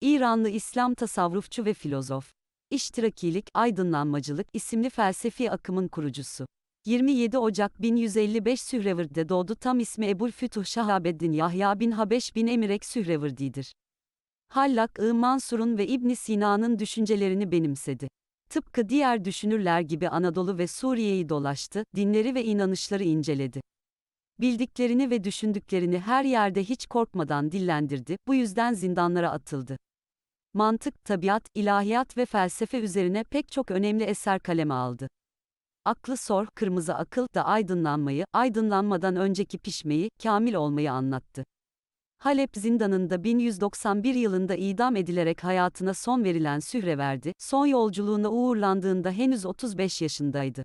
İranlı İslam tasavvufçu ve filozof. İştirakilik, aydınlanmacılık isimli felsefi akımın kurucusu. 27 Ocak 1155 Sührevir'de doğdu tam ismi Ebul Fütuh Şahabeddin Yahya bin Habeş bin Emirek Sührevirdi'dir. Hallak-ı Mansur'un ve İbn Sina'nın düşüncelerini benimsedi. Tıpkı diğer düşünürler gibi Anadolu ve Suriye'yi dolaştı, dinleri ve inanışları inceledi. Bildiklerini ve düşündüklerini her yerde hiç korkmadan dillendirdi, bu yüzden zindanlara atıldı. Mantık, tabiat, ilahiyat ve felsefe üzerine pek çok önemli eser kaleme aldı. Aklı sor, kırmızı akıl da aydınlanmayı, aydınlanmadan önceki pişmeyi, kamil olmayı anlattı. Halep zindanında 1191 yılında idam edilerek hayatına son verilen Sühreverdi, son yolculuğuna uğurlandığında henüz 35 yaşındaydı.